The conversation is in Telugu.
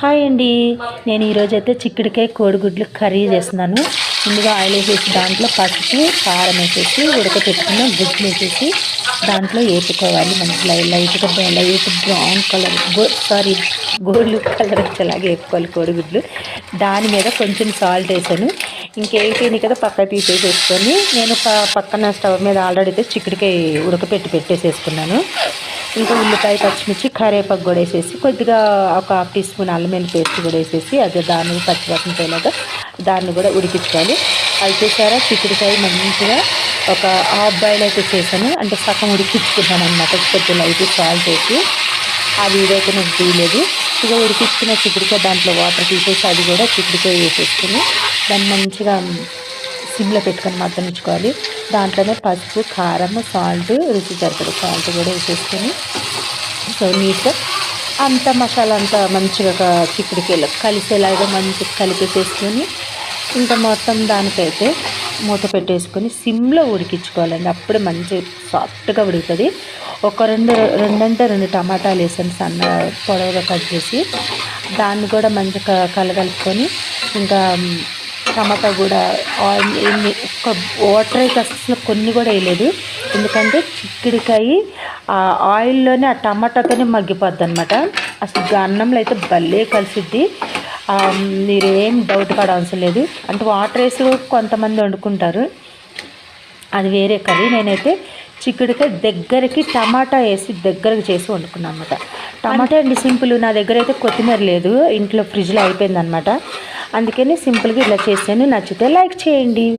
హాయ్ అండి. నేను ఈరోజు అయితే చిక్కుడుకాయ కోడిగుడ్లు కర్రీ చేస్తున్నాను. ముందుగా ఆయిల్ వేసేసి దాంట్లో పసుపు కారం వేసేసి ఉడకపెట్టుకున్న గుడ్లు వేసేసి దాంట్లో వేపుకోవాలి మనకి లైట్ లైట్గా light brown colour go sorry gold colour వచ్చేలాగా వేపుకోవాలి కోడిగుడ్లు. దాని మీద కొంచెం సాల్ట్ వేసాను. ఇంకేంటి కదా పక్క తీసేసేసుకొని నేను పక్కన స్టవ్ మీద ఆల్రెడీ అయితే చిక్కుడుకాయ ఉడకపెట్టి పెట్టేసేసుకున్నాను. ఇంకా ఉల్లిపాయ పచ్చిమిర్చి కరేపాకు కూడా వేసేసి కొద్దిగా ఒక హాఫ్ టీ స్పూన్ అల్లం పేస్ట్ కూడా వేసేసి అదే దాన్ని పచ్చివాసన పోయేలాగా దాన్ని కూడా ఉడికించుకోవాలి. అది చూసారా చిక్కుడుకాయ మంచిగా ఒక హాఫ్ బాయిల్ అయితే చేశాను. అంటే సగం ఉడికించుకున్నాను అనమాట కొద్దిగా లైట్ సాల్ట్ వేసి ఆ వీడియో అయితే నాకు తీయలేదు ఇక ఉడికించుకున్న చిక్కుడుకాయ దాంట్లో వాటర్ తీసేసి అది కూడా చిక్కుడుకాయ వేసేసుకుని దాన్ని మంచిగా సిమ్లో పెట్టుకొని మగ్గనిచ్చుకోవాలి దాంట్లోనే పసుపు కారం సాల్ట్ రుచి సరిపడే సాల్ట్ కూడా వేసేసుకొని సో నీట్గా అంత మసాలా అంతా మంచిగా ఒక కలిసేలాగా మంచిగా కలిపేసేసుకొని ఇంకా మొత్తం దానికైతే మూత పెట్టేసుకొని సిమ్లో ఉడికించుకోవాలండి. అప్పుడు మంచి సాఫ్ట్గా ఉడుకుతుంది. ఒక రెండు రెండంటే రెండు టమాటాలు వేసాను సన్న పొడవుగా కట్ చేసి దాన్ని కూడా మంచిగా కలగలుపుకొని ఇంకా టమాటా కూడా ఆయిల్ వాటర్ అయితే అసలు కొన్ని కూడా వేయలేదు. ఎందుకంటే చిక్కుడుకాయ ఆయిల్లోనే ఆ టమాటాతోనే మగ్గిపోద్ది అనమాట అసలు అన్నంలో అయితే భలే కలిసిద్ది. మీరేం డౌట్ పడ అవసరం లేదు. అంటే వాటర్ వేసి కొంతమంది వండుకుంటారు. అది వేరే కర్రీ. నేనైతే చిక్కుడుకాయ దగ్గరికి టమాటా వేసి దగ్గరకు చేసి వండుకున్నాను అనమాట టమాటా అండి సింపుల్. నా దగ్గర అయితే కొత్తిమీర లేదు. ఇంట్లో ఫ్రిడ్జ్లో అయిపోయింది అనమాట అందుకని సింపుల్గా ఇలా చేసాను నచ్చితే లైక్ చేయండి.